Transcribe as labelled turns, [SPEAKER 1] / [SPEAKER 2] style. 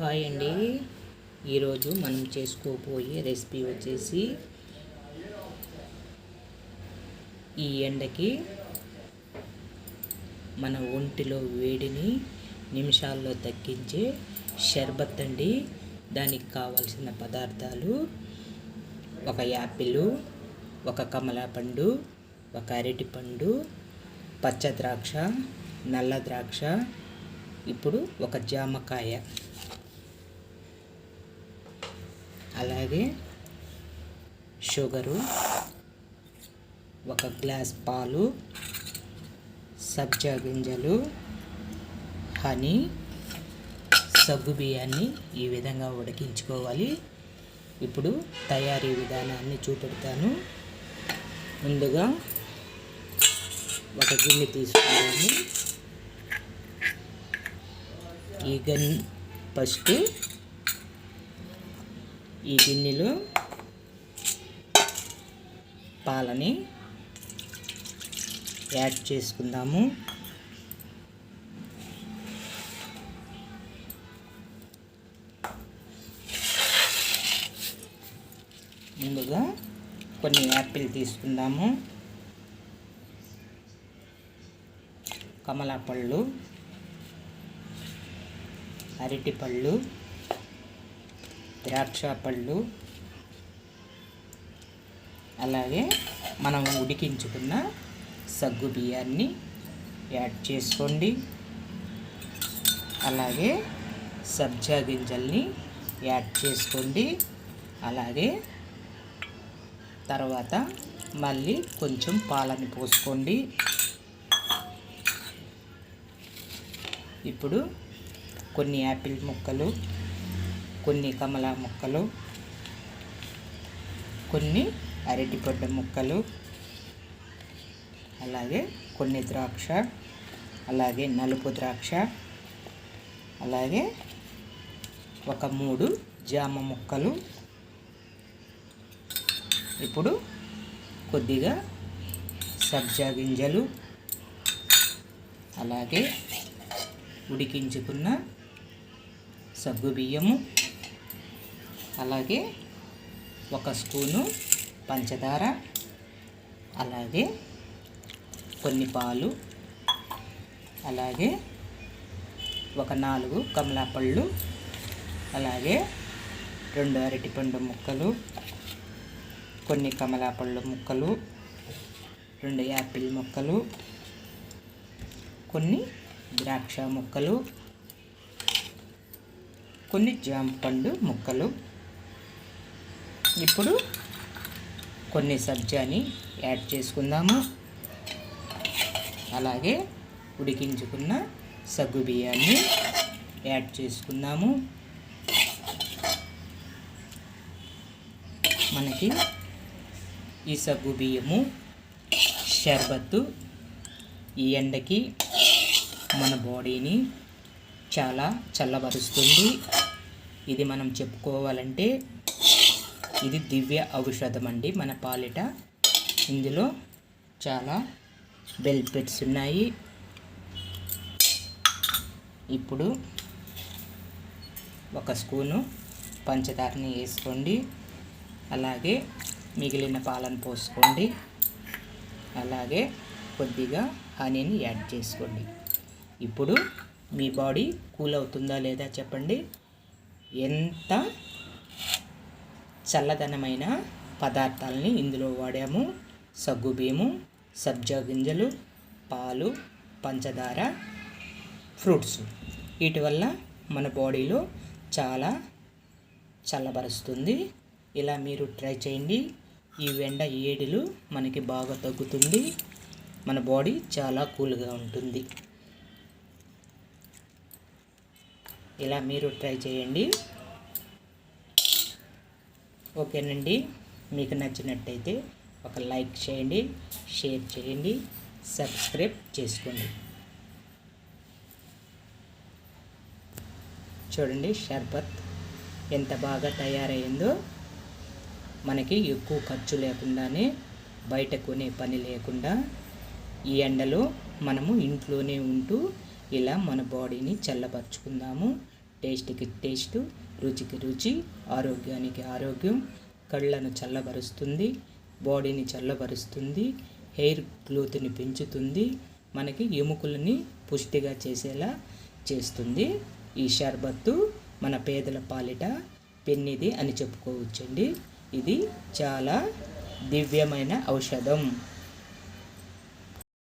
[SPEAKER 1] Hi అండి. ఈరోజు మనం చేసుకోబోయే రెసిపీ వచ్చేసి ఈ ఎండకి మన ఒంటిలో వేడిని నిమిషాల్లో తగ్గించే షర్బత్ అండి. దానికి కావలసిన పదార్థాలు ఒక యాపిల్ ఒక కమలాపండు ఒక అరటిపండు పచ్చ ద్రాక్ష నల్ల ద్రాక్ష ఇప్పుడు ఒక జామకాయ. అలాగే షుగరు ఒక గ్లాస్ పాలు సబ్జా గింజలు హనీ సగ్గు బియ్యాన్ని ఈ విధంగా ఉడికించుకోవాలి. ఇప్పుడు తయారీ విధానాన్ని చూపెడతాను. ముందుగా ఒక గిన్నె తీసుకున్నాము ఈ గన్ ఫస్ట్ ఈ గిన్నెలు పాలని యాడ్ చేసుకుందాము. ముందుగా కొన్ని యాపిల్ తీసుకుందాము. కమలా పళ్ళు అరటిపళ్ళు ద్రాక్ష పళ్ళు అలాగే మనం ఉడికించుకున్న సగ్గు బియ్యాన్ని యాడ్ చేసుకోండి. అలాగే సబ్జా గింజల్ని యాడ్ చేసుకోండి. అలాగే తర్వాత మళ్ళీ కొంచెం పాలని పోసుకోండి. ఇప్పుడు కొన్ని యాపిల్ ముక్కలు కొన్ని కమలా ముక్కలు కొన్ని అరటిపడ్డ ముక్కలు అలాగే కొన్ని ద్రాక్ష అలాగే నలుపు ద్రాక్ష అలాగే ఒక మూడు జామ ముక్కలు. ఇప్పుడు కొద్దిగా సబ్జా గింజలు అలాగే ఉడికించుకున్న సగ్గు బియ్యము అలాగే ఒక స్పూను పంచదార అలాగే కొన్ని పాలు అలాగే ఒక నాలుగు కమలాపళ్ళు అలాగే రెండు అరటిపండు ముక్కలు కొన్ని కమలాపళ్ళు ముక్కలు రెండు యాపిల్ ముక్కలు కొన్ని ద్రాక్ష ముక్కలు కొన్ని జామ పండు ముక్కలు. ఇప్పుడు కొన్ని సబ్జాని యాడ్ చేసుకుందాము. అలాగే ఉడికించుకున్న సగ్గు బియ్యాన్ని యాడ్ చేసుకుందాము. మనకి ఈ సగ్గు బియ్యము షర్బత్తు ఈ ఎండకి మన బాడీని చాలా చల్లబరుస్తుంది. ఇది మనం చెప్పుకోవాలంటే ఇది దివ్య ఔషధం అండి. మన పాలిట ఇందులో చాలా బెనిఫిట్స్ ఉన్నాయి. ఇప్పుడు ఒక స్పూను పంచదారని వేసుకోండి. అలాగే మిగిలిన పాలను పోసుకోండి. అలాగే కొద్దిగా హనీని యాడ్ చేసుకోండి. ఇప్పుడు మీ బాడీ కూల్ అవుతుందా లేదా చెప్పండి. ఎంత చల్లదనమైన పదార్థాలని ఇందులో వాడాము. సగ్గుబియ్యము సబ్జా గింజలు పాలు పంచదార ఫ్రూట్స్. వీటి వల్ల మన బాడీలో చాలా చల్లబరుస్తుంది. ఇలా మీరు ట్రై చేయండి. ఈ వెండ ఏడులు మనకి బాగా తగ్గుతుంది. మన బాడీ చాలా కూల్గా ఉంటుంది. ఇలా మీరు ట్రై చేయండి. ఓకేనండి. మీకు నచ్చినట్టయితే ఒక లైక్ చేయండి షేర్ చేయండి సబ్స్క్రైబ్ చేసుకోండి. చూడండి షర్బత్ ఎంత బాగా తయారైందో. మనకి ఎక్కువ ఖర్చు లేకుండానే బయట కొనే పని లేకుండా ఈ ఎండలో మనము ఇంట్లోనే ఉంటూ ఇలా మన బాడీని చల్లబరుచుకుందాము. టేస్ట్కి టేస్ట్ రుచికి రుచి ఆరోగ్యానికి ఆరోగ్యం కళ్ళను చల్లబరుస్తుంది బాడీని చల్లబరుస్తుంది హెయిర్ గ్లోత్ని పెంచుతుంది మనకి ఎముకలని పుష్టిగా చేసేలా చేస్తుంది. ఈ షర్బత్తు మన పేదల పాలిట పెన్నిది అని చెప్పుకోవచ్చండి. ఇది చాలా దివ్యమైన ఔషధం.